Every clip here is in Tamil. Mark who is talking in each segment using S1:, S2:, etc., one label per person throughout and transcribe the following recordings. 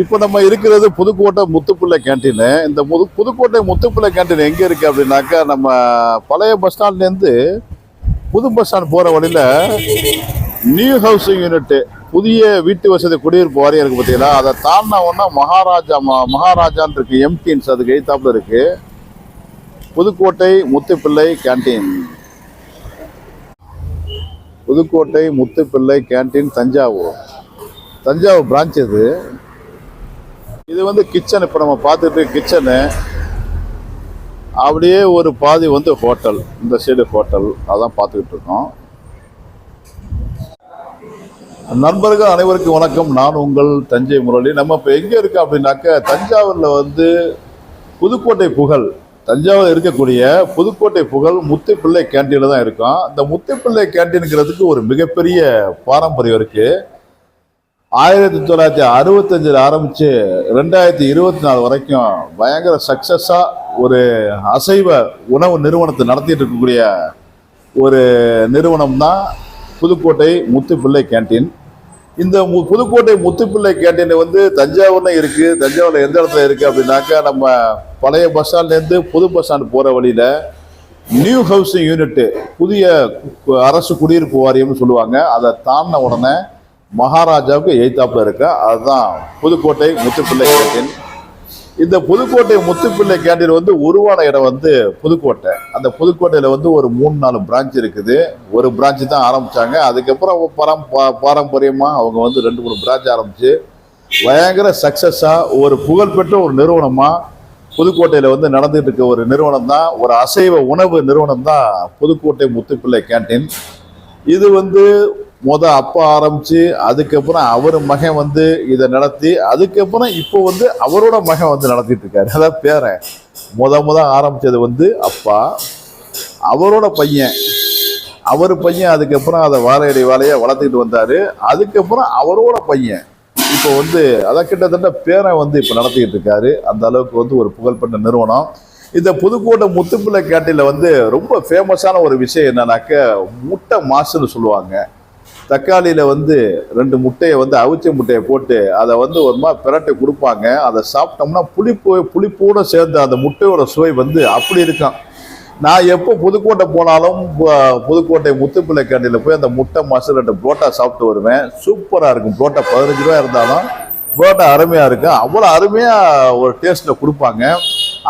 S1: இப்போ நம்ம இருக்கிறது புதுக்கோட்டை முத்துப்பிள்ளை கேண்டீனு இந்த முது புதுக்கோட்டை முத்துப்பிள்ளை கேண்டீன் எங்கே இருக்குது அப்படின்னாக்கா நம்ம பழைய பஸ் ஸ்டாண்ட்லேருந்து புது பஸ் ஸ்டாண்ட் போகிற வழியில் நியூ ஹவுசிங் யூனிட்டு புதிய வீட்டு வசதி குடியிருப்பு வாரியம் இருக்குது பார்த்தீங்களா அதை தாண்டின ஒன்றா மகாராஜா மா மகாராஜான்னு இருக்கு எம்டின்ஸ் அதுக்கு எய்த்தாப்புல இருக்கு. Pudukkottai Muthupillai canteen Pudukkottai Muthupillai canteen Thanjavur. Thanjavur branch இது இது வந்து கிச்சன் இப்போ நம்ம பார்த்துட்டு கிச்சனு அப்படியே ஒரு பாதி வந்து ஹோட்டல் இந்த சைடு ஹோட்டல் அதான் பார்த்துக்கிட்டு இருக்கோம். நண்பர்கள் அனைவருக்கும் வணக்கம். நான் உங்கள் தஞ்சை முரளி. நம்ம இப்போ எங்கே இருக்கோம் அப்படின்னாக்க தஞ்சாவூரில் வந்து புதுக்கோட்டை புகழ். தஞ்சாவூர் இருக்கக்கூடிய புதுக்கோட்டை புகழ் முத்துப்பிள்ளை கேண்டீனில் தான் இருக்கும். இந்த முத்துப்பிள்ளை கேண்டீனுங்கிறதுக்கு ஒரு மிகப்பெரிய பாரம்பரியம் இருக்குது ஆயிரத்தி தொள்ளாயிரத்தி அறுபத்தஞ்சில் ஆரம்பித்து ரெண்டாயிரத்தி இருபத்தி நாலு வரைக்கும் பயங்கர சக்ஸஸாக ஒரு அசைவ உணவு நிறுவனத்தை நடத்திட்டு இருக்கக்கூடிய ஒரு நிறுவனம் தான் புதுக்கோட்டை முத்துப்பிள்ளை கேண்டீன் இந்த மு- புதுக்கோட்டை முத்துப்பிள்ளை கேண்டீன் வந்து தஞ்சாவூர்ல இருக்குது தஞ்சாவூரில் எந்த இடத்துல இருக்குது அப்படின்னாக்கா நம்ம பழைய பஸ் ஸ்டாண்ட்லேருந்து புது பஸ் ஸ்டாண்ட் போகிற வழியில் நியூ ஹவுசிங் யூனிட்டு புதிய அரசு குடியிருப்பு வாரியம்னு சொல்லுவாங்க. அதை தாண்டின உடனே மகாராஜாவுக்கு எய்தாப்பில் இருக்க. அதுதான் புதுக்கோட்டை முத்துப்பிள்ளை கேண்டீன் இந்த புதுக்கோட்டை முத்துப்பிள்ளை கேண்டீன் வந்து உருவான இடம் வந்து புதுக்கோட்டை. அந்த புதுக்கோட்டையில் வந்து ஒரு மூணு நாலு பிரான்ச் இருக்குது. ஒரு பிரான்ச் தான் ஆரம்பித்தாங்க அதுக்கப்புறம் பரம் பா- அவங்க வந்து ரெண்டு மூணு பிரான்ச் ஆரம்பிச்சு பயங்கர சக்ஸஸாக ஒரு புகழ்பெற்ற ஒரு நிறுவனமாக புதுக்கோட்டையில் வந்து நடந்துகிட்டு இருக்க ஒரு நிறுவனம் தான் ஒரு அசைவ உணவு நிறுவனம் தான் புதுக்கோட்டை முத்துப்பிள்ளை கேண்டீன் இது வந்து முத அப்பா ஆரம்பிச்சு அதுக்கப்புறம் அவர் மகன் வந்து இதை நடத்தி அதுக்கப்புறம் இப்போ வந்து அவரோட மகன் வந்து நடத்திட்டு இருக்காரு. அதான் பேரன் முத முத ஆரம்பிச்சது வந்து அப்பா அவரோட பையன். அவர் பையன் அதுக்கப்புறம் அதை வாழையடி வாழையை வளர்த்துக்கிட்டு வந்தாரு. அதுக்கப்புறம் அவரோட பையன். இப்போ வந்து அதை கிட்டத்தட்ட பேரன் வந்து இப்போ நடத்திக்கிட்டு இருக்காரு. அந்த அளவுக்கு வந்து ஒரு புகழ்பெற்ற நிறுவனம். இந்த புதுக்கோட்டை முத்துப்பிள்ளை கேட்டீனில் வந்து ரொம்ப ஃபேமஸான ஒரு விஷயம் என்னன்னாக்க முட்டை மாசுன்னு சொல்லுவாங்க. தக்காளியில் வந்து ரெண்டு முட்டையை வந்து அவிச்ச முட்டையை போட்டு அதை வந்து ஒரு மாதிரி பிரட்டை கொடுப்பாங்க. அதை சாப்பிட்டோம்னா புளிப்பு புளிப்போட சேர்ந்த அந்த முட்டையோட சுவை வந்து அப்படி இருக்கும். நான் எப்போ புதுக்கோட்டை போனாலும் புதுக்கோட்டை முத்துப்பிள்ளை கண்டியில் போய் அந்த முட்டை மாசு ரெண்டு புரோட்டா சாப்பிட்டு வருவேன். சூப்பராக இருக்கும் புரோட்டா. பதினஞ்சு ரூபா இருந்தாலும் புரோட்டா அருமையாக இருக்கும் அவ்வளோ அருமையாக ஒரு டேஸ்ட்டில் கொடுப்பாங்க.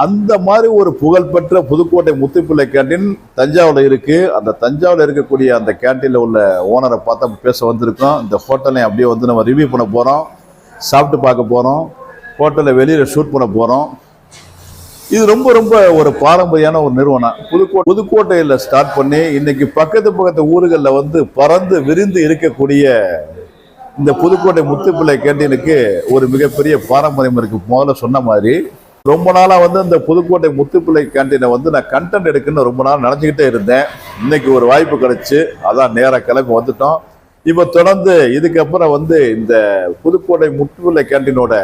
S1: அந்த மாதிரி ஒரு புகழ்பெற்ற புதுக்கோட்டை முத்துப்பிள்ளை கேண்டீன் தஞ்சாவூரில் இருக்குது அந்த தஞ்சாவூரில் இருக்கக்கூடிய அந்த கேண்டீனில் உள்ள ஓனரை பார்த்தா பேச வந்திருக்கோம். இந்த ஹோட்டலையும் அப்படியே வந்து நம்ம ரிவ்யூ பண்ண போகிறோம் சாப்பிட்டு பார்க்க போகிறோம் ஹோட்டலில் வெளியில் ஷூட் பண்ண போகிறோம் இது ரொம்ப ரொம்ப ஒரு பாரம்பரியான ஒரு நிறுவனம். புதுக்கோ புதுக்கோட்டையில் ஸ்டார்ட் பண்ணி இன்னைக்கு பக்கத்து பக்கத்து ஊர்களில் வந்து பறந்து விரிந்து இருக்கக்கூடிய இந்த புதுக்கோட்டை முத்துப்பிள்ளை கேண்டீனுக்கு ஒரு மிகப்பெரிய பாரம்பரியம் இருக்கு. முதல்ல சொன்ன மாதிரி ரொம்ப நாளாக வந்து இந்த புதுக்கோட்டை முத்துப்பிள்ளை கேண்டீனை வந்து நான் கண்டென்ட் எடுக்குன்னு ரொம்ப நாள் நினச்சிக்கிட்டே இருந்தேன். இன்னைக்கு ஒரு வாய்ப்பு கிடைச்சி அதான் நேராக கிளம்பி வந்துட்டோம். இப்போ தொடர்ந்து இதுக்கப்புறம் வந்து இந்த புதுக்கோட்டை முத்துப்பிள்ளை கேண்டீனோட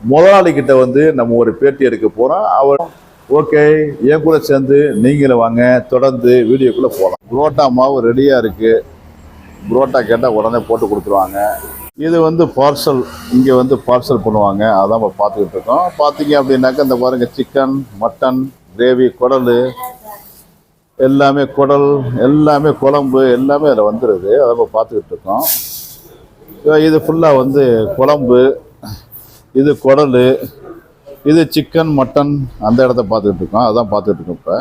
S1: முதலாளி கிட்ட வந்து நம்ம ஒரு பேட்டி எடுக்க போகிறோம் அவர் ஓகே என் கூட சேர்ந்து நீங்களும் வாங்க தொடர்ந்து வீடியோக்குள்ளே போகலாம் புரோட்டா மாவு ரெடியாக இருக்குது புரோட்டா கேட்டால் உடனே போட்டு கொடுத்துருவாங்க. இது வந்து பார்சல் இங்கே வந்து பார்சல் பண்ணுவாங்க. அதான் இப்போ பார்த்துக்கிட்டு இருக்கோம். பார்த்தீங்க அப்படின்னாக்கா இந்த பாருங்கள் சிக்கன் மட்டன் கிரேவி குடல் எல்லாமே குடல் எல்லாமே குழம்பு எல்லாமே அதில் வந்துடுது அதை இப்போ பார்த்துக்கிட்டு இருக்கோம். இது ஃபுல்லாக வந்து குழம்பு இது குடல் இது சிக்கன் மட்டன் அந்த இடத்த பார்த்துக்கிட்டு இருக்கோம். அதான் பார்த்துக்கிட்டு இருக்கோம் இப்போ.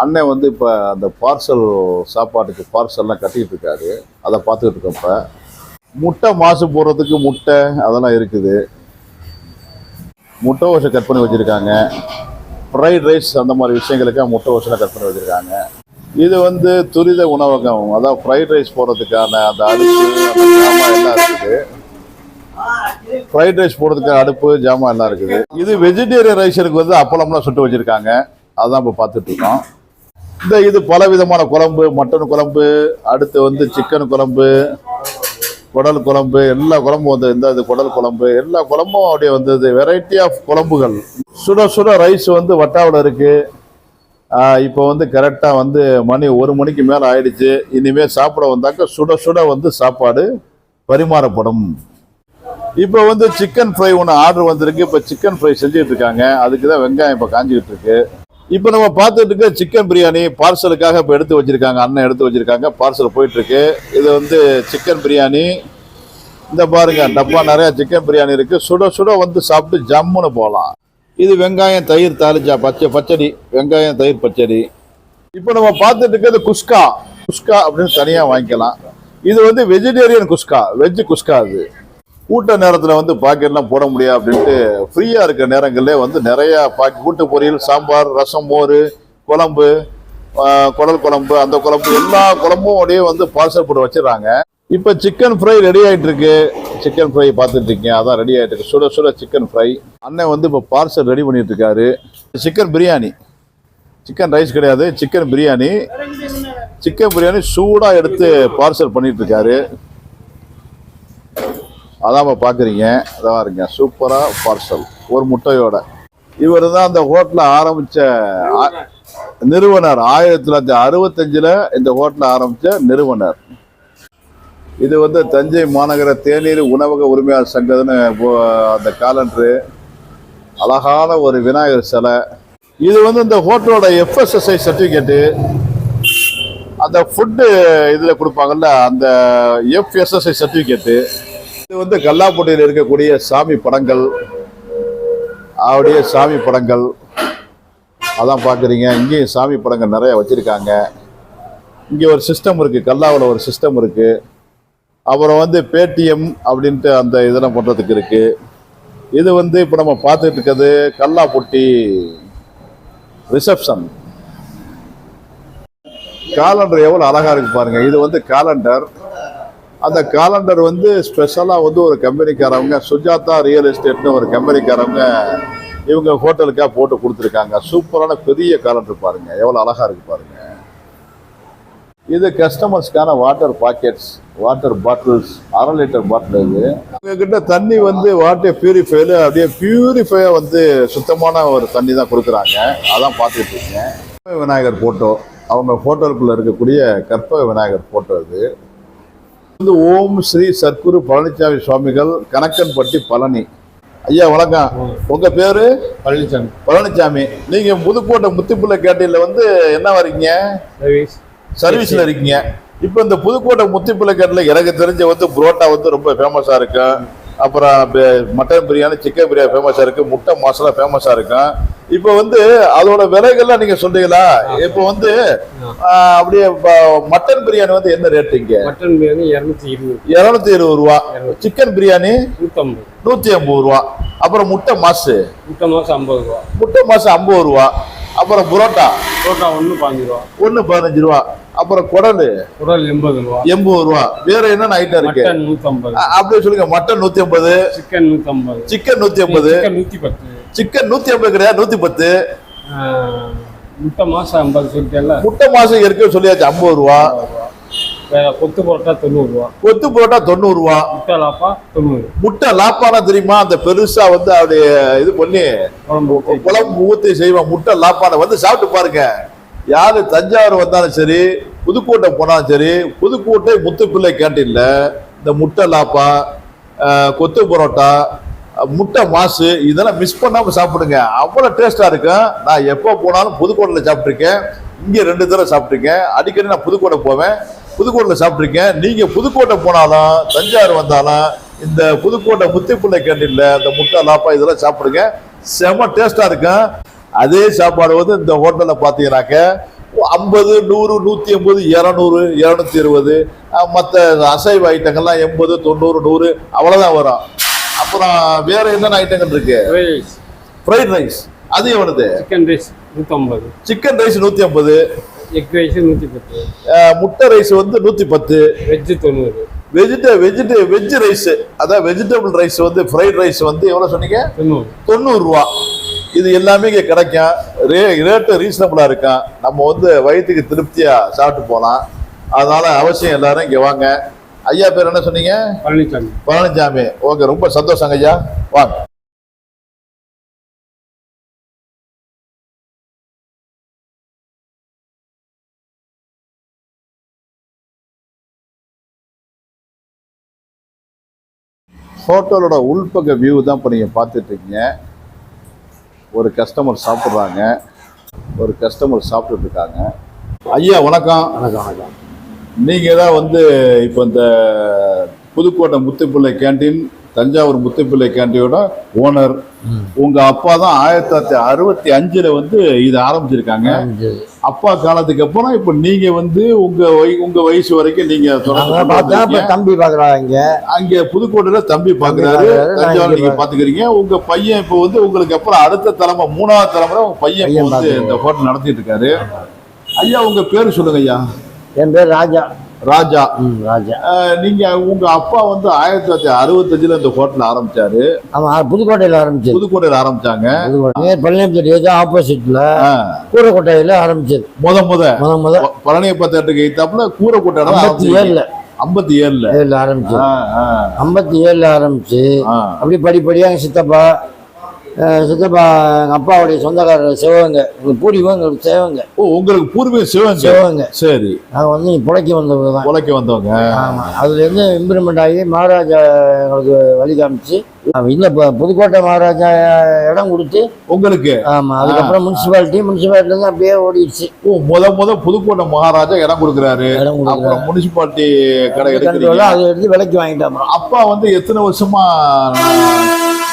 S1: அண்ணன் வந்து இப்போ அந்த பார்சல் சாப்பாட்டுக்கு பார்சல்லாம் கட்டிக்கிட்டு இருக்காரு. அதை பார்த்துக்கிட்டு இருக்கப்போ முட்டை மாசு போடுறதுக்கு முட்டை அதெல்லாம் இருக்குது. முட்டை ஓசை கட் பண்ணி வச்சுருக்காங்க. ஃப்ரைட் ரைஸ் அந்த மாதிரி விஷயங்களுக்காக முட்டை ஓசைலாம் கட் பண்ணி வச்சுருக்காங்க. இது வந்து துரித உணவகம். அதான் ஃப்ரைட் ரைஸ் போடுறதுக்கான அந்த அடுப்பு அந்த ஜாமான் எல்லாம் இருக்குது. ஃப்ரைட் ரைஸ் போடுறதுக்கான அடுப்பு ஜாமான் எல்லாம் இருக்குது. இது வெஜிடேரியன் ரைஸருக்கு வந்து அப்பளம்லாம் சுட்டு வச்சிருக்காங்க. அதான் இப்போ பார்த்துட்ருக்கோம் இந்த இது பல விதமான குழம்பு மட்டன் குழம்பு அடுத்து வந்து சிக்கன் குழம்பு குடல் குழம்பு எல்லா குழம்பும் வந்து இந்த இது குடல் குழம்பு எல்லா குழம்பும் அப்படியே வந்தது வெரைட்டி ஆஃப் குழம்புகள். சுட சுட ரைஸ் வந்து வட்டாவில் இருக்குது இப்போ வந்து கரெக்டாக வந்து மணி ஒரு மணிக்கு மேலே ஆயிடுச்சு. இனிமேல் சாப்பிட வந்தாக்க சுட சுட வந்து சாப்பாடு பரிமாறப்படும். இப்போ வந்து சிக்கன் ஃப்ரை ஒன்று ஆர்டர் வந்திருக்கு. இப்போ சிக்கன் ஃப்ரை செஞ்சுட்டு இருக்காங்க. அதுக்கு தான் வெங்காயம் இப்போ காஞ்சிக்கிட்டு இருக்கு. இப்போ நம்ம பார்த்துட்டு இருக்க சிக்கன் பிரியாணி பார்சலுக்காக இப்போ எடுத்து வச்சிருக்காங்க. அண்ணன் எடுத்து வச்சிருக்காங்க. பார்சல் போயிட்டு இருக்கு இது வந்து சிக்கன் பிரியாணி. இந்த பாருங்க டப்பா நிறைய சிக்கன் பிரியாணி இருக்கு. சுட சுட வந்து சாப்பிட்டு ஜம்முன்னு போகலாம் இது வெங்காயம் தயிர் தாளிச்சா பச்சை பச்சடி. வெங்காயம் தயிர் பச்சடி. இப்போ நம்ம பார்த்துட்டு இருக்கிறது குஸ்கா. குஸ்கா அப்படின்னு தனியாக வாங்கிக்கலாம். இது வந்து வெஜிடேரியன் குஸ்கா. வெஜ் குஸ்கா அது. கூட்ட நேரத்தில் வந்து பாக்கெட்லாம் போட முடியாது அப்படின்ட்டு ஃப்ரீயாக இருக்கிற நேரங்களிலே வந்து நிறையா பாக்கெட் கூட்டு பொரியல் சாம்பார் ரசம் மோர் குழம்பு குடல் குழம்பு அந்த குழம்பு எல்லா குழம்பும் அப்படியே வந்து பார்சல் போட்டு வச்சிடறாங்க. இப்போ சிக்கன் ஃப்ரை ரெடி ஆகிட்டு இருக்கு சிக்கன் ஃப்ரை பார்த்துட்டு இருக்கீங்க அதான் ரெடி ஆகிட்டு இருக்கு சுட சுட சிக்கன் ஃப்ரை அண்ணன் வந்து இப்போ பார்சல் ரெடி பண்ணிட்டு இருக்காரு சிக்கன் பிரியாணி சிக்கன் ரைஸ் கிடையாது. சிக்கன் பிரியாணி சிக்கன் பிரியாணி சூடாக எடுத்து பார்சல் பண்ணிட்டு இருக்காரு அதான் பார்க்குறீங்க அதான் இருங்க. சூப்பராக பார்சல் ஒரு முட்டையோட. இவர் தான் அந்த ஹோட்டலை ஆரம்பித்த நிறுவனர். ஆயிரத்தி தொள்ளாயிரத்தி அறுபத்தஞ்சில் இந்த ஹோட்டலை ஆரம்பித்த நிறுவனர். இது வந்து தஞ்சை மாநகர தேநீர் உணவக உரிமையாளர் சங்கம்னு போ- அந்த காலண்டரு அழகான ஒரு விநாயகர் சிலை. இது வந்து இந்த ஹோட்டலோட எஃப்எஸ்எஸ்ஐ சர்டிஃபிகேட்டு அந்த ஃபுட்டு இதில் கொடுப்பாங்கல்ல அந்த எஃப்எஸ்எஸ்ஐ சர்டிஃபிகேட்டு இது வந்து கல்லாப்பட்டியில் இருக்கக்கூடிய சாமி படங்கள். அவருடைய சாமி படங்கள். அதான் பார்க்குறீங்க. இங்கேயும் சாமி படங்கள் நிறைய வச்சுருக்காங்க. இங்கே ஒரு சிஸ்டம் இருக்குது கல்லாவில் ஒரு சிஸ்டம் இருக்குது அப்புறம் வந்து பேடிஎம் அப்படின்ட்டு அந்த இதெல்லாம் பண்ணுறதுக்கு இருக்குது இது வந்து இப்போ நம்ம பார்த்துட்டு இருக்கிறது கல்லாப்பொட்டி ரிசப்ஷன் காலண்டர் எவ்வளோ அழகாக இருக்கு பாருங்கள் இது வந்து காலண்டர் அந்த காலண்டர் வந்து ஸ்பெஷலாக வந்து ஒரு கம்பெனிக்காரவங்க சுஜாதா ரியல் எஸ்டேட்னு ஒரு கம்பெனிக்காரவங்க இவங்க ஹோட்டலுக்காக போட்டு கொடுத்துருக்காங்க. சூப்பரான பெரிய காலண்டர் பாருங்கள் எவ்வளோ அழகாக இருக்குது பாருங்கள் இது கஸ்டமர்ஸ்க்கான வாட்டர் பாக்கெட்ஸ் வாட்டர் பாட்டில்ஸ் அரை லிட்டர் பாட்டில் இது. உங்ககிட்ட தண்ணி வந்து வாட்டர் பியூரிஃபைல அப்படியே பியூரிஃபையா வந்து சுத்தமான ஒரு தண்ணி தான் கொடுக்குறாங்க. அதான் பார்த்துட்டு இருக்கேன். கற்பக விநாயகர் ஃபோட்டோ அவங்க ஹோட்டலுக்குள்ளே இருக்கக்கூடிய கற்பக விநாயகர் ஃபோட்டோ இது. வந்து ஓம் ஸ்ரீ சத்குரு பழனிசாமி சுவாமிகள் கணக்கன்பட்டி பழனி. ஐயா வணக்கம். உங்க பேரு?
S2: பழனிசாமி
S1: பழனிசாமி நீங்க புதுக்கோட்டை முத்துப்புள்ள கேட்டீங்கல வந்து என்ன வரீங்க?
S2: சர்வீஸ்
S1: சர்வீஸ்ல இருக்கீங்க. இப்போ இந்த புதுக்கோட்டை முத்துப்பிள்ளைக்கட்டில் எனக்கு தெரிஞ்ச வந்து புரோட்டா வந்து ரொம்ப ஃபேமஸாக இருக்கும் அப்புறம் மட்டன் பிரியாணி சிக்கன் பிரியாணி ஃபேமஸாக இருக்கு. முட்டை மசாலா ஃபேமஸாக இருக்கும் இப்போ வந்து அதோட விலைகள்லாம் நீங்க சொல்றீங்களா? இப்போ வந்து அப்படியே மட்டன் பிரியாணி வந்து என்ன ரேட் இங்க?
S2: மட்டன் பிரியாணி இரநூத்தி இருபது.
S1: இருநூத்தி இருபது ரூபா. சிக்கன் பிரியாணி
S2: நூற்றம்பது
S1: நூத்தி ஐம்பது ரூபா. அப்புறம் முட்டை மாசு.
S2: முட்டை மாதம் ஐம்பது ரூபா.
S1: முட்டை மாசு ஐம்பது ரூபா. அப்புறம் புரோட்டா.
S2: புரோட்டா ஒன்று பாஞ்சு ரூபா.
S1: ஒன்று பதினஞ்சு ரூபா. அப்புறம் குடலு.
S2: குடல் எண்பது ரூபா.
S1: எண்பது ரூபா. வேற என்னென்ன ஐட்டம் இருக்கு?
S2: நூற்றம்பது
S1: அ- அப்படியே சொல்லுங்க. மட்டன் நூத்தி ஐம்பது
S2: சிக்கன் நூற்றம்பது
S1: சிக்கன் நூத்தி ஐம்பது
S2: நூற்றி பத்து.
S1: சிக்கன் நூத்தி ஐம்பது கிடையாது நூத்தி பத்து.
S2: முட்டை மாதம் ஐம்பது சொல்லிட்டேன்ல.
S1: முட்டை மாசம் இருக்கு சொல்லியாச்சு ஐம்பது ரூபா.
S2: கொத்து புரோட்டா தொண்ணூறுரூவா
S1: கொத்து புரோட்டா தொண்ணூறு ரூபா.
S2: முட்டை லாப்பா தொண்ணூறு.
S1: முட்டை லாப்பானா தெரியுமா? அந்த பெருசா வந்து அப்படியே இது பண்ணி
S2: குழம்பு ஊத்தி.
S1: குழம்பு ஊத்தி செய்வோம். முட்டை லாப்பான. வந்து சாப்பிட்டு பாருங்க. யாரு தஞ்சாவூர் வந்தாலும் சரி புதுக்கோட்டை போனாலும் சரி புதுக்கோட்டை முத்துப்பிள்ளை கேண்டீன்ல இந்த முட்டை லாப்பா கொத்து பரோட்டா முட்டை மாசு இதெல்லாம் மிஸ் பண்ணாமல் சாப்பிடுங்க. அவ்வளோ டேஸ்ட்டாக இருக்கும். நான் எப்போ போனாலும் புதுக்கோட்டையில் சாப்பிட்ருக்கேன் இங்கே ரெண்டு தடவை சாப்பிட்ருக்கேன் அடிக்கடி நான் புதுக்கோட்டை போவேன். புதுக்கோட்டையில் சாப்பிட்ருக்கேன் நீங்கள் புதுக்கோட்டை போனாலும் தஞ்சாவூர் வந்தாலும் இந்த புதுக்கோட்டை முத்திப்பிள்ளை கேண்டீன்ல இந்த முட்டை லாப்பா இதெல்லாம் சாப்பிடுங்க. செம டேஸ்ட்டாக இருக்கும். அதே சாப்பாடு வந்து இந்த ஹோட்டலில் பார்த்தீங்கன்னாக்க ஐம்பது நூறு நூற்றி ஐம்பது இரநூறு இரநூத்தி இருபது மற்ற அசைவ ஐட்டங்கள்லாம் எண்பது தொண்ணூறு நூறு அவ்வளோதான் வரும். அப்புறம் வேற என்னென்ன ஐட்டங்கள் இருக்கு? ஃப்ரைட் ரைஸ் அது எவ்வளவு?
S2: சிக்கன் ரைஸ் நூற்றம்பது
S1: சிக்கன் ரைஸ் நூற்றி ஐம்பது
S2: எக் ரைஸ் நூற்றி பத்து
S1: முட்டை ரைஸ் வந்து நூற்றி பத்து
S2: வெஜ்ஜு தொண்ணூறு.
S1: வெஜிட வெஜிட வெஜ் ரைஸ் அதான் வெஜிடபிள் ரைஸ் வந்து ஃப்ரைட் ரைஸ் வந்து எவ்வளோ சொன்னீங்க?
S2: தொண்ணூறு.
S1: தொண்ணூறுரூவா இது எல்லாமே இங்கே கிடைக்கும். ரே ரேட்டு ரீசனபிளாக இருக்கும் நம்ம வந்து வயிற்றுக்கு திருப்தியாக சாப்பிட்டு போகலாம் அதனால அவசியம் எல்லாரும் இங்கே வாங்க. ஐயா பேர் என்ன சொன்னீங்க?
S2: பழனிசாமி
S1: பழனிசாமி ஓகே ரொம்ப சந்தோஷங்க ஐயா. வாங்க. ஹோட்டலோட உள்பக்க வியூ தான் இப்போ நீங்கள் பார்த்துட்டு இருக்கீங்க ஒரு கஸ்டமர் சாப்பிட்றாங்க. ஒரு கஸ்டமர் சாப்பிட்டுட்டு இருக்காங்க ஐயா வணக்கம்.
S3: வணக்கம் வணக்கம்.
S1: நீங்கள் தான் வந்து இப்போ இந்த புதுக்கோட்டை முத்துப்பிள்ளை கேண்டீன் தஞ்சாவூர் முத்துப்பிள்ளை கேண்டீனோட ஓனர் உங்கள் அப்பா தான் ஆயிரத்தி தொள்ளாயிரத்தி அறுபத்தி அஞ்சில் வந்து இதை ஆரம்பிச்சிருக்காங்க.
S3: சரி.
S1: அப்பா காலத்துக்கு அப்புறம் இப்போ நீங்கள் வந்து உங்கள் வய உங்கள் வயசு வரைக்கும் நீங்கள்
S3: தம்பி பாக்குறாங்க இங்க.
S1: அங்கே புதுக்கோட்டையில தம்பி பார்க்குறாரு. தஞ்சாவூர்
S3: இங்க
S1: நீங்க பாத்துக்கிறீங்க உங்க பையன் இப்போ வந்து உங்களுக்கு அப்புறம் அடுத்த தலைமுறை மூணாவது தலைமுறை உங்க பையன் வந்து. இந்த ஹோட்டல் நடத்திட்டு இருக்காரு. ஐயா உங்க பேரு சொல்லுங்க ஐயா.
S3: என் பேர் ராஜா.
S1: ராஜா.
S3: ராஜா.
S1: நீங்க உங்க அப்பா வந்து ஆயிரத்தி தொள்ளாயிரத்தி அறுபத்தஞ்சுல இந்த ஹோட்டல் ஆரம்பிச்சாரு.
S3: ஆமா புதுக்கோட்டையில ஆரம்பிச்சது.
S1: புதுக்கோட்டையில ஆரம்பிச்சாங்க.
S3: புதுக்கோட்டை பழனியப்பட்டி ஆப்போசிட்ல கூரக்கோட்டையில ஆரம்பிச்சது.
S1: முத முத.
S3: முத முத.
S1: பழனியப்பத்தட்டுக்கு எய்த்தாப்புல கூரைக்கோட்டை
S3: ஐம்பத்தி ஏழுல.
S1: ஐம்பத்தி ஏழுல.
S3: ஏழுல
S1: ஆஹ்,
S3: ஐம்பத்தி ஏழுல ஆரம்பிச்சு. அப்படி படிப்படியா சித்தப்பா சித்தப்பா எங்க அப்பாவுடைய சொந்தக்காரர் சிவகங்க. எங்க பூர்வீகம் சிவகங்க.
S1: ஓ உங்களுக்கு பூர்வீக சிவன்
S3: சிவகங்க?
S1: சரி.
S3: நாங்க வந்து புழைக்க வந்தவங்க தான்.
S1: உழைக்க வந்தவங்க.
S3: ஆமா. அதுல இருந்து இம்ப்ரூவ்மெண்ட் ஆகி மகாராஜா எங்களுக்கு வழி காமிச்சு இல்ல இப்ப புதுக்கோட்டை மகாராஜா இடம் கொடுத்து
S1: உங்களுக்கு?
S3: ஆமா அதுக்கப்புறம் முனிசிபாலிட்டி முனிசிபாலிட்டி இருந்து அப்படியே ஓடிடுச்சு.
S1: ஓ முத முத புதுக்கோட்டை மகாராஜா இடம் கொடுக்குறாரு. அப்புறம் முனிசிபாலிட்டி கடை எடுக்கிறீங்க.
S3: கண்ட்ரோலா அதை எடுத்து விலைக்கு வாங்கிட்டு அப்புறம்
S1: அப்பா வந்து எத்தனை வருஷமா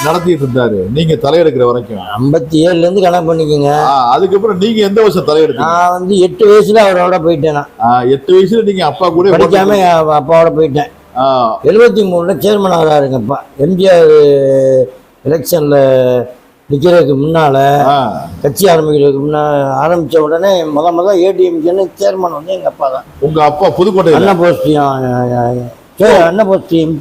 S1: நடத்திட்டு இருந்தாரு நீங்க தலையெடுக்கிற வரைக்கும்
S3: ஐம்பத்தி ஏழுல இருந்து கணக்கு பண்ணிக்கோங்க
S1: அதுக்கப்புறம் நீங்க எந்த வருஷம் தலையெடுத்தீங்க
S3: நான் வந்து எட்டு வயசுல அவரோட போயிட்டேன்
S1: எட்டு வயசுல நீங்க அப்பா கூட
S3: படிக்காம அப்பாவோட போயிட்டேன் எழுபத்தி மூணுல சேர்மன் ஆகிறாருங்க அப்பா எம்ஜிஆர் எலெக்ஷன்ல நிக்கிறதுக்கு முன்னால கட்சி ஆரம்பிக்கிறதுக்கு முன்ன ஆரம்பிச்ச உடனே முத முத ஏடிஎம்கேன்னு சேர்மன் வந்து எங்க அப்பா தான்
S1: உங்க அப்பா புதுக்கோட்டையில
S3: அண்ணன் போஸ்டியும் அண்ணன் போஸ்டியும்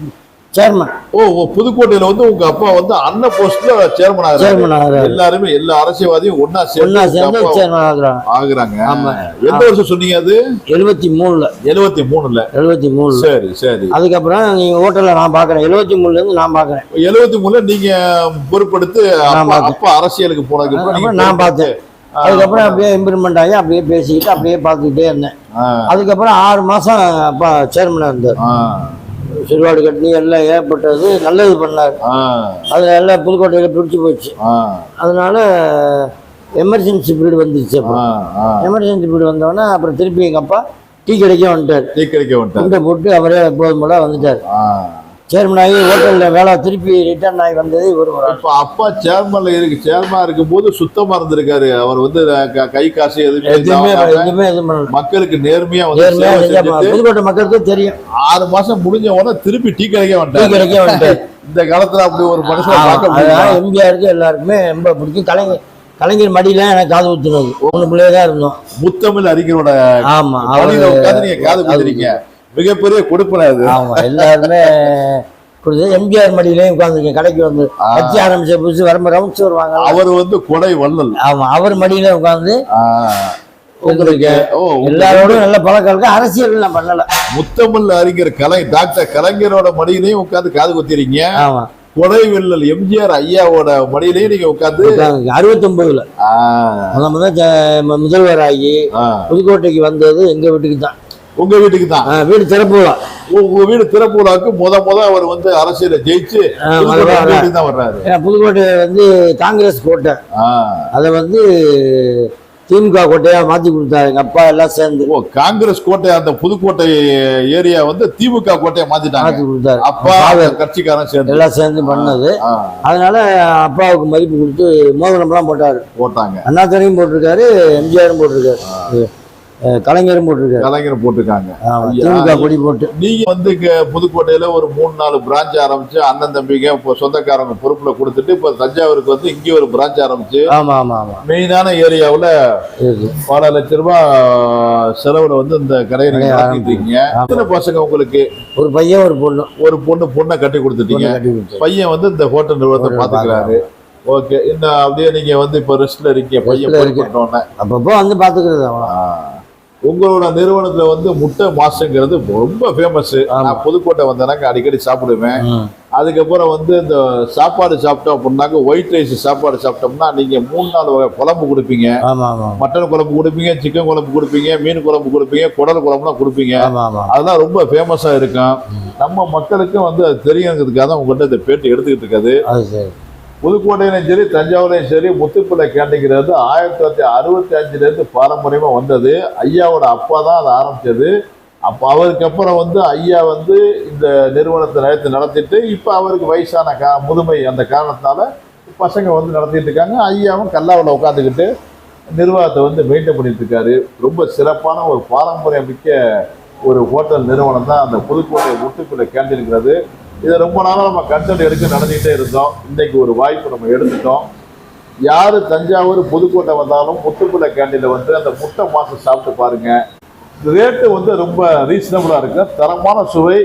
S3: சேர்மன்
S1: ஓ ஓ, புதுக்கோட்டையில வந்து உங்க அப்பா வந்து அண்ண போஸ்ட்ல சேர்மன் ஆகிறாரு. எல்லாருமே எல்லா அரசியல்வாதியும் ஒன்னா சேர்ந்து
S3: சேர்மன் ஆகுறாங்க.
S1: ஆகுறாங்க.
S3: ஆமா.
S1: எந்த வருஷம் சொன்னீங்க அது?
S3: எழுபத்தி மூணுல.
S1: எழுபத்தி மூணுல.
S3: எழுபத்தி மூணுல.
S1: சரி சரி.
S3: அதுக்கப்புறம் நீங்க ஹோட்டல்ல நான் பாக்குறேன். எழுபத்தி மூணுல இருந்து நான் பாக்குறேன்.
S1: எழுபத்தி மூணுல நீங்க பொறுப்பெடுத்து அப்பா அரசியலுக்கு போனதுக்கு
S3: நான் பார்த்தேன் அதுக்கப்புறம் அப்படியே இம்ப்ரூவ்மெண்ட் ஆகி அப்படியே பேசிக்கிட்டு அப்படியே பார்த்துக்கிட்டே இருந்தேன். அதுக்கப்புறம் ஆறு மாசம் அப்பா சேர்மனாக இருந்தார். சிறுவாடு கட்டி எல்லாம் ஏற்பட்டது நல்லது பண்ணார். அதில் எல்லாம் புதுக்கோட்டையில் பிடிச்சி போச்சு. அதனால எமர்ஜென்சி பீரியட்
S1: ஆ.
S3: எமர்ஜென்சி பீரியட் வந்தோடனே அப்புறம் திருப்பி எங்கள் அப்பா டீ கடைக்க வந்துட்டார்.
S1: டீ கடைக்க வந்துட்டாரு.
S3: போட்டு அவரே எப்போதும் போல வந்துட்டார். சேர்மன் ஆகி ஹோட்டலில் வேலை திருப்பி ரிட்டர்ன் ஆகி வந்தது ஒரு.
S1: இப்ப அப்பா சேர்மன்ல இருக்கு சேர்மனா இருக்கும்போது சுத்தமா இருந்திருக்காரு. அவர் வந்து க- காசு எதுவுமே
S3: எதுவுமே
S1: மக்களுக்கு நேர்மையா வந்து
S3: புதுக்கோட்டை மக்களுக்கு தெரியும்.
S1: ஆறு மாசம் முடிஞ்ச உடனே திருப்பி டீ கடைக்க
S3: டீ
S1: வந்துட்டாரு. இந்த காலத்துல அப்படி ஒரு மனுஷன் பார்க்க
S3: எம்ஜிஆருக்கு எல்லாருக்குமே ரொம்ப பிடிக்கும். கலைஞர் கலைஞர் மடியில எனக்கு காது ஊத்துனது ஒன்று பிள்ளையே தான் இருந்தோம்.
S1: முத்தமிழ் அறிஞரோட
S3: ஆமா
S1: நீங்க காது குத்துறீங்க. மிகப்பெரிய கொடுப்பன அது
S3: ஆமா எல்லாருமே எம்ஜிஆர் மடியிலையும் உட்காந்துருக்கேன் கடைக்கு வந்து. கட்சி ஆரம்பிச்ச புதுசு வரும்போது ரவுண்ட்ஸ் வருவாங்க
S1: அவர் வந்து கொடை வள்ளல்.
S3: ஆமா அவர் மடியில உட்காந்து.
S1: உங்களுக்கு
S3: எல்லாரோடும் நல்ல பழக்கம் இருக்கு. அரசியல் நான் பண்ணல.
S1: முத்தமிழ் அறிஞர் கலை டாக்டர் கலைஞரோட மடியிலையும் உட்கார்ந்து காது குத்திறீங்க.
S3: ஆமா.
S1: கொடை வள்ளல் எம்ஜிஆர் ஐயாவோட மடியிலையும் நீங்க
S3: முத முத ஜ- முதல்வர் ஆகி. புதுக்கோட்டைக்கு வந்தது எங்க வீட்டுக்கு தான்.
S1: உங்க வீட்டுக்கு தான்.
S3: வீடு திறப்புலாம்
S1: உங்க வீடு திறப்புலாக்கு முத முத அவர் வந்து அரசியல ஜெயிச்சு தான் வர்றாரு.
S3: புதுக்கோட்டை வந்து காங்கிரஸ் கோட்டை. அதை வந்து திமுக கோட்டையா மாத்தி கொடுத்தாரு. எங்க அப்பா எல்லாம் சேர்ந்து.
S1: ஓ காங்கிரஸ் கோட்டை அந்த புதுக்கோட்டை ஏரியா வந்து திமுக கோட்டையை மாத்திட்டாங்க.
S3: மாத்தி கொடுத்தாரு.
S1: அப்பா கட்சிக்காரன் சேர்ந்து.
S3: எல்லாம் சேர்ந்து பண்ணது. அதனால அப்பாவுக்கு மதிப்பு கொடுத்து மோதிரம்லாம் போட்டாரு.
S1: போட்டாங்க.
S3: அண்ணாத்தனையும் போட்டிருக்காரு எம்ஜிஆரும் போட்டிருக்காரு. கலைஞரும் போட்டிருக்காரு.
S1: கலைஞர் போட்டுருக்காங்க.
S3: திமுக கொடி போட்டு.
S1: நீங்க வந்து புதுக்கோட்டையில ஒரு மூணு நாலு பிரான்ச் ஆரம்பிச்சு அண்ணன் தம்பிங்க இப்போ சொந்தக்காரங்க பொறுப்புல கொடுத்துட்டு இப்ப தஞ்சாவூருக்கு வந்து இங்க ஒரு பிரான்ச் ஆரம்பிச்சு
S3: ஆமா ஆமா ஆமா.
S1: மெயினான ஏரியாவுல பல லட்ச ரூபாய் செலவுல வந்து இந்த கடையை நீங்க இருக்கீங்க எத்தனை பசங்க உங்களுக்கு?
S3: ஒரு பையன் ஒரு பொண்ணு.
S1: ஒரு பொண்ணு பொண்ணை கட்டி கொடுத்துட்டீங்க. பையன் வந்து இந்த ஹோட்டல் நிறுவனத்தை பாத்துக்கிறாரு ஓகே இன்னும் அப்படியே நீங்க வந்து இப்ப ரெஸ்ட்ல இருக்கீங்க. பையன்
S3: அப்பப்போ வந்து பாத்துக்கிறது
S1: உங்களோட நிறுவனத்துல வந்து முட்டை மாசுங்கிறது ரொம்ப ஃபேமஸ்
S3: ஆமா.
S1: நான் புதுக்கோட்டை வந்தேனாக்க அடிக்கடி சாப்பிடுவேன். அதுக்கப்புறம் வந்து இந்த சாப்பாடு சாப்பிட்டோம் அப்படின்னாக்க ஒயிட் ரைஸ் சாப்பாடு சாப்பிட்டோம்னா நீங்க மூணு நாலு வகை குழம்பு கொடுப்பீங்க. மட்டன் குழம்பு கொடுப்பீங்க சிக்கன் குழம்பு கொடுப்பீங்க மீன் குழம்பு கொடுப்பீங்க குடல் குழம்புலாம் கொடுப்பீங்க. அதெல்லாம் ரொம்ப ஃபேமஸா இருக்கும். நம்ம மக்களுக்கும் வந்து அது தெரியுங்கிறதுக்காக தான் உங்கள்கிட்ட இந்த பேட்டி எடுத்துக்கிட்டு இருக்காது. புதுக்கோட்டையிலும் சரி தஞ்சாவூர்லையும் சரி முத்துப்பிள்ளை கேண்டீங்கிறது ஆயிரத்தி தொள்ளாயிரத்தி அறுபத்தி அஞ்சுலேருந்து பாரம்பரியமாக வந்தது. ஐயாவோட அப்பா தான் அதை ஆரம்பித்தது அப்போ அவருக்கு அப்புறம் வந்து ஐயா வந்து இந்த நிறுவனத்தை நடத்தி நடத்திட்டு இப்போ அவருக்கு வயசான கா முதுமை அந்த காரணத்தால் பசங்க வந்து நடத்திட்டு இருக்காங்க. ஐயாவும் கல்லாவில் உட்காந்துக்கிட்டு நிர்வாகத்தை வந்து மெயின்டைன் பண்ணிட்டு இருக்காரு. ரொம்ப சிறப்பான ஒரு பாரம்பரியம் மிக்க ஒரு ஹோட்டல் நிறுவனம் தான் அந்த புதுக்கோட்டை முட்டுக்குள்ளே கேண்டிருக்கிறது இதை ரொம்ப நாளாக நம்ம கண்டென்ட் எடுக்க நடந்துகிட்டே இருந்தோம். இன்னைக்கு ஒரு வாய்ப்பு நம்ம எடுத்துட்டோம். யார் தஞ்சாவூர் புதுக்கோட்டை வந்தாலும் முத்துப்பிள்ளை கேண்டீனில் வந்து அந்த முட்டை மாசம் சாப்பிட்டு பாருங்க. ரேட்டு வந்து ரொம்ப ரீசனபுளாக இருக்கு. தரமான சுவை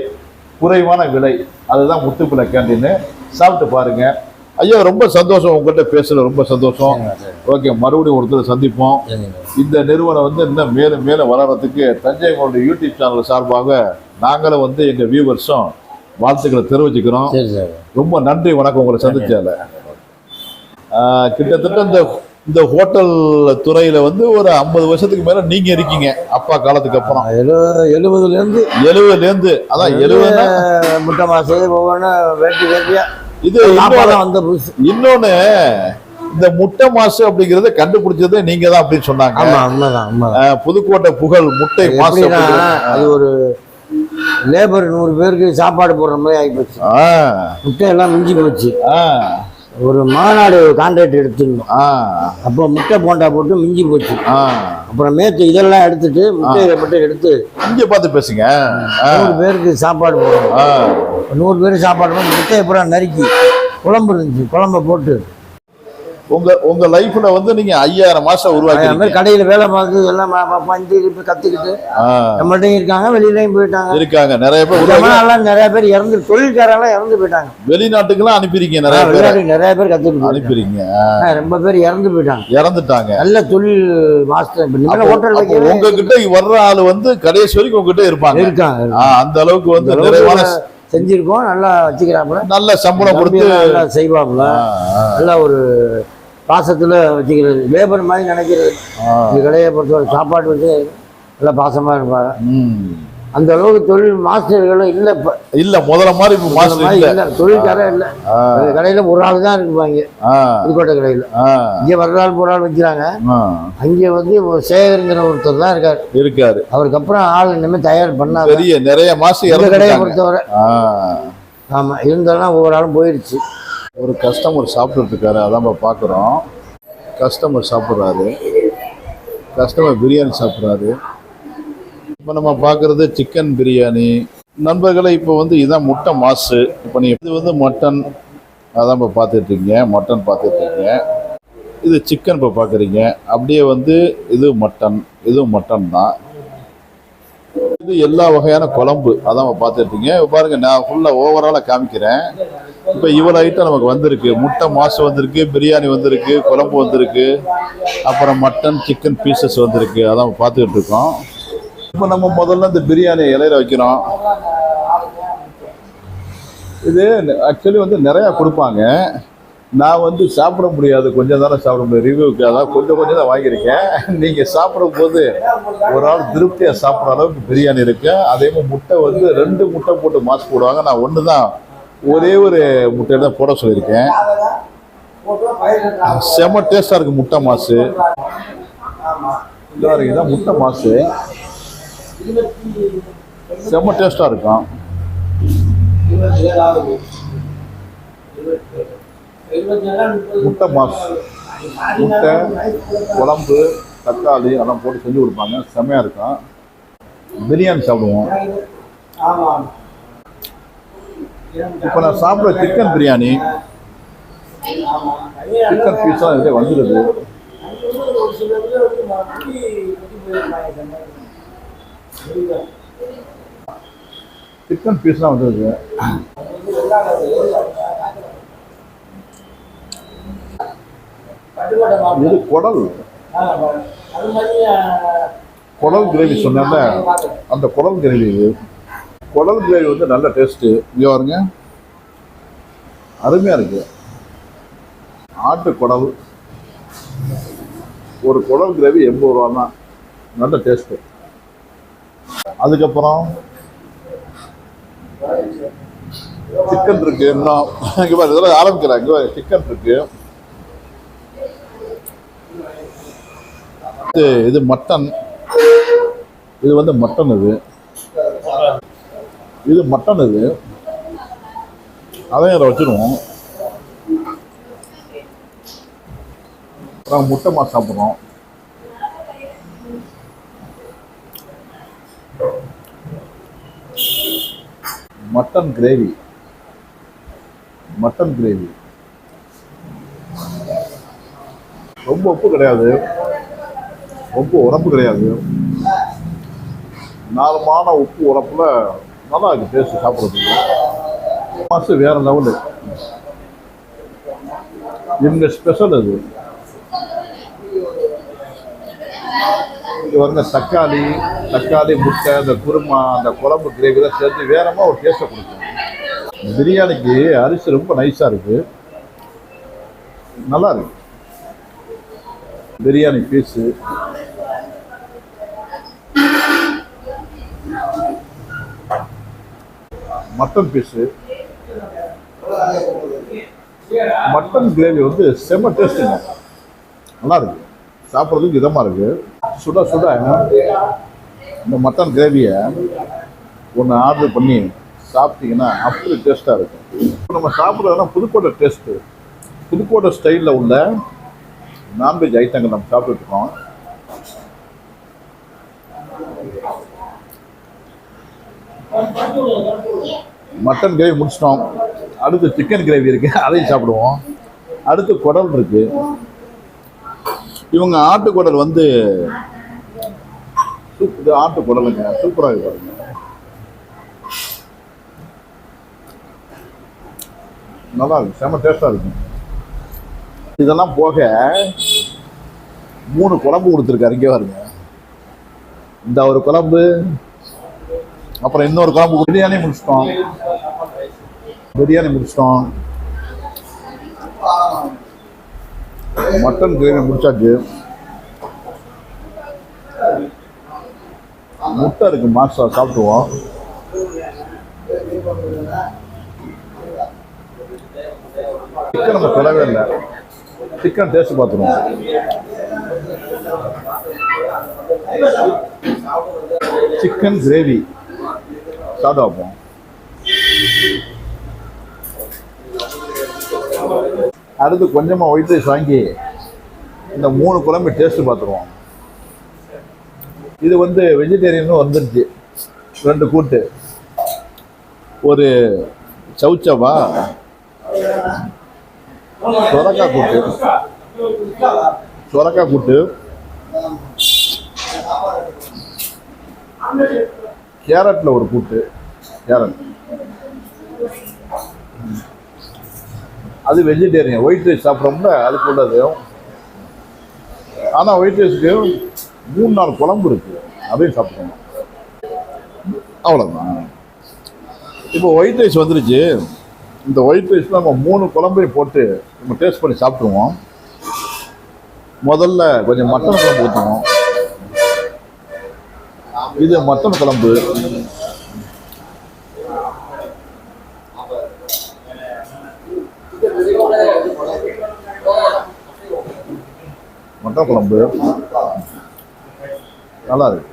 S1: குறைவான விலை. அதுதான் முத்துப்பிள்ளை கேண்டீன் சாப்பிட்டு பாருங்க. ஐயா ரொம்ப சந்தோஷம். உங்கள்கிட்ட பேசுறது ரொம்ப சந்தோஷம். ஓகே மறுபடியும் ஒருத்தர் சந்திப்போம். இந்த நிறுவனம் வந்து இன்னும் மேலும் மேலும் வளர்றதுக்கு தஞ்சை யூடியூப் சேனல் சார்பாக நாங்களும் வந்து எங்கள் வியூவர்ஸும் வாழ்த்துக்களை தெரிவிச்சுக்கிறோம். ரொம்ப நன்றி வணக்கம். உங்களை சந்திச்சால கிட்டத்தட்ட இந்த இந்த ஹோட்டல் துறையில வந்து ஒரு ஐம்பது வருஷத்துக்கு மேல நீங்க இருக்கீங்க அப்பா காலத்துக்கு அப்புறம்.
S3: எழு எழுபதுல இருந்து
S1: எழுபதுல இருந்து அதான் எழுபதுனா
S3: முட்டை மாசு ஒவ்வொன்றும் வெட்டி வெட்டியா.
S1: இது இன்னொன்னு-
S3: சாப்பாடு வந்த புதுசு.
S1: இன்னொன்னு இந்த முட்டை மாசு அப்படிங்கறத கண்டுபிடிச்சதே நீங்க தான் அப்படின்னு சொன்னாங்க. புதுக்கோட்டை புகழ் முட்டை மாசு.
S3: அது ஒரு லேபர் நூறு பேருக்கு சாப்பாடு போடுற மாதிரி ஆகிப்போச்சு முட்டை எல்லாம் மிஞ்சி போச்சு. ஒரு மாநாடு கான்ட்ராக்ட் எடுத்துருந்தோம். அப்போ முட்டை போண்டா போட்டு மிஞ்சி போச்சு. அப்புறம் மேத்து இதெல்லாம் எடுத்துட்டு முட்டையை மட்டும் எடுத்து
S1: இங்க பார்த்து பேசுங்க.
S3: நூறு பேருக்கு சாப்பாடு போடணும்
S1: ஆஹ்
S3: நூறு பேருக்கு சாப்பாடு போட்டு முட்டையை பூரா நறுக்கி குழம்பு இருந்துச்சு. குழம்ப போட்டு
S1: உங்க உங்க லைஃப்ல வந்து நீங்க ஐயாயிரம் மாசம் உருவாக்கி
S3: கடையில் வேலை பார்த்து எல்லாம் பஞ்சு இப்போ கற்றுக்கிட்டு நம்மள்ட்டையும் இருக்காங்க வெளியிலையும் போயிட்டாங்க.
S1: இருக்காங்க. நிறைய பேர்
S3: நிறைய பேர் இறந்து தொழில்காரெல்லாம் இறந்து போயிட்டாங்க.
S1: வெளிநாட்டுக்கெல்லாம் அனுப்பியிருக்கீங்க நிறைய பேர்.
S3: நிறைய பேர் கற்றுக்கிட்டு
S1: அனுப்பியிருக்கீங்க.
S3: ரொம்ப பேர் இறந்து போயிட்டாங்க.
S1: இறந்துட்டாங்க.
S3: நல்ல தொழில் மாஸ்டர் ஹோட்டல்
S1: உங்ககிட்ட வர்ற ஆளு வந்து கடைசி வரைக்கும் உங்ககிட்ட இருப்பாங்க.
S3: இருக்காங்க
S1: அந்த அளவுக்கு வந்து நிறைவான
S3: செஞ்சிருக்கோம் நல்லா வச்சுக்கிறாப்புல.
S1: நல்ல சம்பளம் கொடுத்து
S3: நல்லா செய்வாப்புல. நல்ல ஒரு பாசத்துல வச்சுக்கிறது. லேபர் மாதிரி நினைக்கிறது. இந்த கடையை பொறுத்தவரை சாப்பாடு வந்து நல்லா பாசமா இருப்பாங்க. அந்த அளவுக்கு தொழில் மாஸ்டர்களும் இல்லை இப்போ.
S1: இல்ல முதல்ல மாதிரி இப்ப மாஸ்டர் இல்ல.
S3: இல்லை. தொழில்காரே இல்லை. அந்த கடையில ஒரு ஆள் தான் இருப்பாங்க. புதுக்கோட்டை கடையில். இங்கே வர்ற ஆள் ஒரு ஆள் வைக்கிறாங்க. அங்கே வந்து சேகருங்கிற ஒருத்தர் தான் இருக்காரு.
S1: இருக்காரு.
S3: அவருக்கு அப்புறம் ஆள் இனிமேல் தயார் பண்ணாங்க
S1: பெரிய நிறைய
S3: இந்த கடையை பொறுத்தவரை. ஆமாம் இருந்தாலும் ஒவ்வொரு ஆளும் போயிடுச்சு
S1: ஒரு கஸ்டமர் சாப்பிட்டுருக்காரு இருக்காரு அதான் நம்ம பார்க்குறோம் கஸ்டமர் சாப்பிட்றாரு. கஸ்டமர் பிரியாணி சாப்பிட்றாரு. இப்போ நம்ம பார்க்குறது சிக்கன் பிரியாணி. நண்பர்களே இப்போ வந்து இதுதான் முட்டை மாசு. இப்போ நீ இது வந்து மட்டன் அதான் இப்போ பார்த்துட்ருக்கீங்க மட்டன் பார்த்துட்ருக்கீங்க இது சிக்கன் இப்போ பார்க்குறீங்க அப்படியே வந்து இது மட்டன் இதுவும் மட்டன் தான். இது எல்லா வகையான குழம்பு. அதான் பார்த்துருக்கீங்க பார்த்துட்டு பாருங்க நான் ஃபுல்லாக ஓவராலாக காமிக்கிறேன். இப்போ இவ்வளோ ஐட்டம் நமக்கு வந்திருக்கு. முட்டை மாசு வந்திருக்கு பிரியாணி வந்திருக்கு குழம்பு வந்திருக்கு. அப்புறம் மட்டன் சிக்கன் பீசஸ் வந்திருக்கு. அதான் பார்த்துக்கிட்டு இருக்கோம். இப்போ நம்ம முதல்ல இந்த பிரியாணி இலையில வைக்கிறோம். இது ஆக்சுவலி வந்து நிறையா கொடுப்பாங்க. நான் வந்து சாப்பிட முடியாது. கொஞ்சம் தானே சாப்பிட முடியும் ரிவ்யூக்கு அதான் கொஞ்சம் கொஞ்சம் தான் வாங்கியிருக்கேன். நீங்கள் சாப்பிடும்போது ஒரு ஆள் திருப்தியாக சாப்பிட்ற அளவுக்கு பிரியாணி இருக்கு. அதே மாதிரி முட்டை வந்து ரெண்டு முட்டை போட்டு மாசு போடுவாங்க. நான் ஒன்று தான் ஒரே ஒரு முட்டையை தான் போட சொல்லியிருக்கேன். செம டேஸ்டாக இருக்குது முட்டை மாசு இதா இருக்கு, முட்டை மாசு செம்ம டேஸ்டாக இருக்கும். முட்டை மாஸ் முட்டை குழம்பு தக்காளி அதெல்லாம் போட்டு செஞ்சு கொடுப்பாங்க. செம்மையாக இருக்கும். பிரியாணி சாப்பிடுவோம். இப்போ நான் சாப்பிட்ற சிக்கன் பிரியாணி சிக்கன் பீஸ்லாம் இதே வந்துடுது. சிக்கன் பீஸ்லாம் வந்துடுது. இது குடல்? குடல் கிரேவி சொன்னேன்ல. அந்த குடல் கிரேவி. குடல் கிரேவி வந்து நல்ல டேஸ்ட்டு இங்கே பாருங்க. அருமையாக இருக்கு. ஆட்டு குடல். ஒரு குடல் கிரேவி எண்பது ரூபா தான் நல்ல டேஸ்ட்டு அதுக்கப்புறம் சிக்கன் இருக்கு. இன்னும் இங்கே பாரு இதெல்லாம் ஆரம்பிக்கிறேன். இங்கே பாரு சிக்கன் இருக்கு. இது இது மட்டன். இது வந்து மட்டன் இது. இது மட்டன் இது. அதையும் அதை வச்சிருவோம். அப்புறம் முட்டை மாஸ் சாப்பிட்றோம். Mutton gravy. Mutton gravy. ரொம்ப உப்பு கிடையாது. ரொம்ப உரப்பு கிடையாது. நார்மலான உப்பு உரப்பில் நல்லா இருக்குது டேஸ்ட் சாப்பிட்றதுக்கு. மாசு வேற லெவலு இவங்க ஸ்பெஷல் அது. இங்கே வந்து தக்காளி தக்காளி முட்டை அந்த குருமா அந்த குழம்பு கிரேவிலாம் சேர்த்து வேறமாக ஒரு டேஸ்ட்டை கொடுக்கும். பிரியாணிக்கு அரிசி ரொம்ப நைஸாக இருக்குது நல்லா இருக்கு. Biryani piece mutton piece mutton gravy வந்து செம்ம டேஸ்ட்டுங்க நல்லா இருக்கு. சாப்பிட்றதுக்கு இதமாக இருக்கு. சுட சுட இந்த மட்டன் கிரேவியை ஒன்று ஆர்டர் பண்ணி சாப்பிட்டீங்கன்னா அப்படி டேஸ்ட்டாக இருக்கும். இப்போ நம்ம சாப்பிட்றதுனா புதுக்கோட்டை டேஸ்ட்டு புதுக்கோட்டை ஸ்டைலில் உள்ள நான்வெஜ் ஐட்டங்கள் நம்ம சாப்பிட்டுருக்கோம் இருக்கோம் மட்டன் கிரேவி முடிச்சிட்டோம். அடுத்து சிக்கன் கிரேவி இருக்கு. அதையும் சாப்பிடுவோம். அடுத்து குடல் இருக்கு. இவங்க ஆட்டு குடல் வந்து சூப் இது ஆட்டு குடலுங்க சூப்பராக இருக்கு பாருங்க. நல்லா இருக்கு. செம டேஸ்ட்டாக இருக்கும் இதெல்லாம் போக மூணு குழம்பு கொடுத்துருக்காரு. இங்கே பாருங்க. இந்த ஒரு குழம்பு அப்புறம் இன்னொரு குழம்பு பிரியாணி முடிச்சிட்டோம். பிரியாணி முடிச்சிட்டோம். மட்டன் கிரேவி முடிச்சாச்சு. முட்டை இருக்கு மாஸ்டர் சாப்பிடுவோம் சிக்கன் நம்ம தொடவே இல்லை. சிக்கன் டேஸ்ட் பார்த்துருவோம். Chicken gravy. சாப்பிட்டு வைப்போம் அடுத்து கொஞ்சமாக ஒயிட் ரைஸ் வாங்கி இந்த மூணு குழம்பு டேஸ்ட் பார்த்துருவோம் இது வந்து வெஜிடேரியனும் வந்துருச்சு. ரெண்டு கூட்டு. ஒரு சவுச்சவா சொரக்காய் கூட்டு. சொரக்காய் கூட்டு. கேரட்டில் ஒரு கூட்டு கேரட். அது வெஜிடேரியன் ஒயிட் ரைஸ் சாப்பிட்றோம்ல அதுக்கு உள்ளது. ஆனால் ஒயிட் ரைஸுக்கு மூணு நாலு குழம்பு இருக்குது அதையும் சாப்பிட்றோம் அவ்வளோதான் இப்போ ஒயிட் ரைஸ் வந்துருச்சு. இந்த ஒயிட் ரைஸ் நம்ம மூணு குழம்பையும் போட்டு நம்ம டேஸ்ட் பண்ணி சாப்பிட்ருவோம் முதல்ல கொஞ்சம் மட்டன் குழம்பு ஊற்றுவோம் இது மட்டன் குழம்பு மட்டன் குழம்பு நல்லா இருக்கு.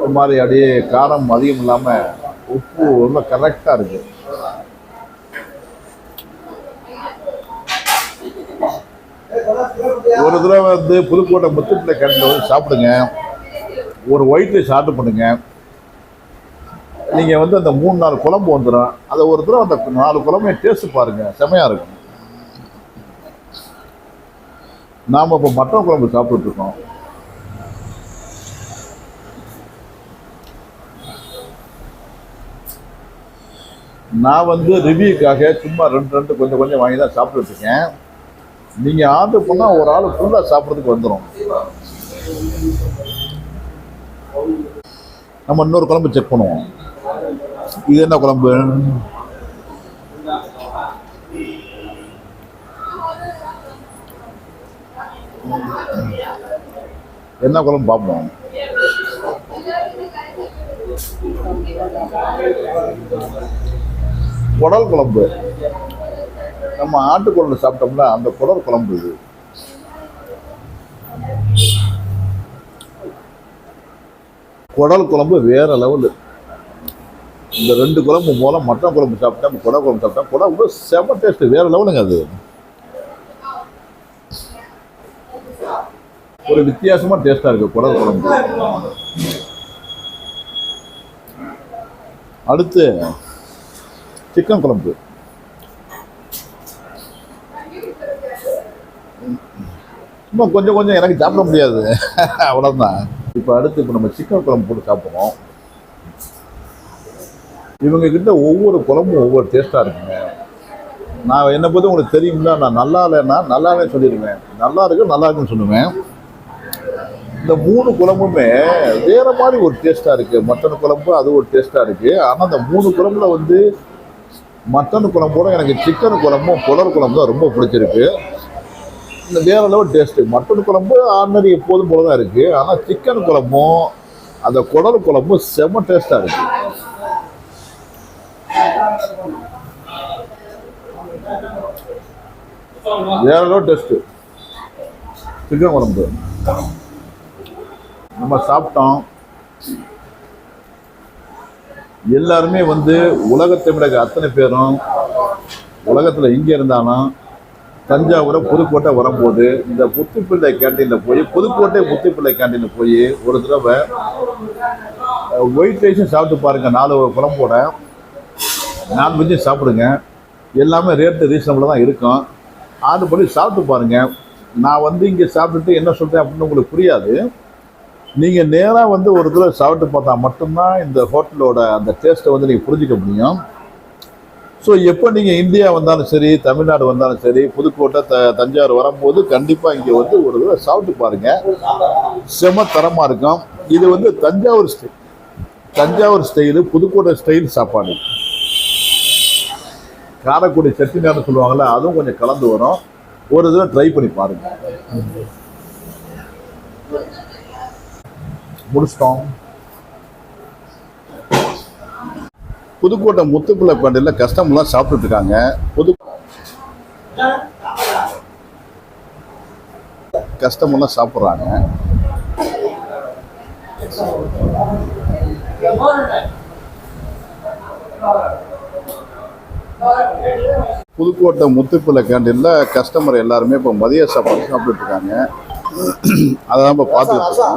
S1: ஒரு மாதிரி அப்படியே காரம் அதிகம் இல்லாமல் உப்பு ரொம்ப கரெக்டாக இருக்குது ஒரு தடவை வந்து புதுக்கோட்டை முத்துப்பிள்ளை கேண்டில் வந்து சாப்பிடுங்க. ஒரு ஒயிட் ரைஸ் ஆர்டர் பண்ணுங்க. நீங்கள் வந்து அந்த மூணு நாலு குழம்பு வந்துடும் அதை ஒரு தடவை அந்த நாலு குழம்பையும் டேஸ்ட்டு பாருங்க. செமையாக இருக்கும். நாம் இப்போ மட்டன் குழம்பு சாப்பிட்டுருக்கோம் நான் வந்து ரிவ்யூக்காக சும்மா ரெண்டு ரெண்டு கொஞ்சம் கொஞ்சம் வாங்கி தான் சாப்பிட்டுருக்கேன் நீங்கள் ஆர்டர் பண்ணால் ஒரு ஆள் ஃபுல்லாக சாப்பிட்றதுக்கு வந்துடும் நம்ம இன்னொரு குழம்பு செக் பண்ணுவோம். இது என்ன குழம்பு? என்ன குழம்பு பார்ப்போம். குடல் குழம்பு. நம்ம ஆட்டு சாப்பிட்டோம்னா அந்த குடல் குழம்பு இது குடல் குழம்பு வேற லெவலு இந்த ரெண்டு குழம்பு மூலம் மட்டன் குழம்பு சாப்பிட்டா குடல் குழம்பு சாப்பிட்டா குடல் செம டேஸ்ட் வேற லெவலுங்க அது. ஒரு வித்தியாசமா டேஸ்டா இருக்கு குடல் குழம்பு. அடுத்து சிக்கன் குழம்பு. சும்மா கொஞ்சம் கொஞ்சம் எனக்கு சாப்பிட முடியாது. அவ்வளோதான் இப்போ அடுத்து இப்போ நம்ம சிக்கன் குழம்பு போட்டு சாப்பிடுவோம். இவங்க கிட்ட ஒவ்வொரு குழம்பும் ஒவ்வொரு டேஸ்ட்டாக இருக்குங்க. நான் என்னை பற்றி உங்களுக்கு தெரியும்னா நான் நல்லா இல்லைன்னா நல்லாவே சொல்லிடுவேன். நல்லா இருக்கு நல்லா இருக்குன்னு சொல்லுவேன். இந்த மூணு குழம்புமே வேறு மாதிரி ஒரு டேஸ்ட்டாக இருக்குது மட்டன் குழம்பு அது ஒரு டேஸ்ட்டாக இருக்குது ஆனால் அந்த மூணு குழம்புல வந்து மட்டன் குழம்போட எனக்கு சிக்கன் குழம்பும் குடல் குழம்பு தான் ரொம்ப பிடிச்சிருக்கு. வேற லெவல் டேஸ்ட்டு மட்டன் குழம்பு ஆர்டினரி எப்போதும் போல தான் இருக்குது ஆனால் சிக்கன் குழம்பும் அந்த குடல் குழம்பும் செம்ம டேஸ்ட்டாக இருக்குது வேற லெவல் டேஸ்ட்டு சிக்கன் குழம்பு. நம்ம சாப்பிட்டோம். எல்லாருமே வந்து உலகத்தமிழக அத்தனை பேரும் உலகத்தில் எங்கே இருந்தாலும் தஞ்சாவூரை புதுக்கோட்டை வரும்போது இந்த முத்துப்பிள்ளை கேண்டீனில் போய் புதுக்கோட்டை முத்துப்பிள்ளை கேண்டீனில் போய் ஒரு தடவை ஒயிட் ரைஸும் சாப்பிட்டு பாருங்கள் நாலு குழம்போட நான்வெஜ்ஜும் சாப்பிடுங்க. எல்லாமே ரேட்டு ரீசனபிளாக தான் இருக்கும். ஆர்டர் பண்ணி சாப்பிட்டு பாருங்கள் நான் வந்து இங்கே சாப்பிட்டுட்டு என்ன சொல்கிறேன் அப்படின்னு உங்களுக்கு புரியாது. நீங்கள் நேராக வந்து ஒரு தடவை சாப்பிட்டு பார்த்தா மட்டும்தான் இந்த ஹோட்டலோட அந்த டேஸ்ட்டை வந்து நீங்கள் புரிஞ்சிக்க முடியும். ஸோ எப்போ நீங்கள் இந்தியா வந்தாலும் சரி தமிழ்நாடு வந்தாலும் சரி புதுக்கோட்டை த தஞ்சாவூர் வரும்போது கண்டிப்பாக இங்கே வந்து ஒரு தடவை சாப்பிட்டு பாருங்கள் செம தரமாக இருக்கும். இது வந்து Thanjavur style Thanjavur style Pudukkottai style சாப்பாடு. காரைக்குடி சட்டினார்னு சொல்லுவாங்கள்ல அதுவும் கொஞ்சம் கலந்து வரும். ஒரு தடவை ட்ரை பண்ணி பாருங்கள் முடிச்சிட்டோம். புதுக்கோட்டை முத்துப்பிள்ளை பேண்டையில் கஸ்டமர்லாம் சாப்பிட்டுட்டு இருக்காங்க புது கஸ்டமர்லாம் சாப்பிட்றாங்க. புதுக்கோட்டை முத்துப்பிள்ளை கேண்டீனில் கஸ்டமர் எல்லாருமே இப்போ மதிய சாப்பாடு சாப்பிட்டுட்டு இருக்காங்க அதை தான் இப்போ பார்த்துட்டு இருக்கோம்.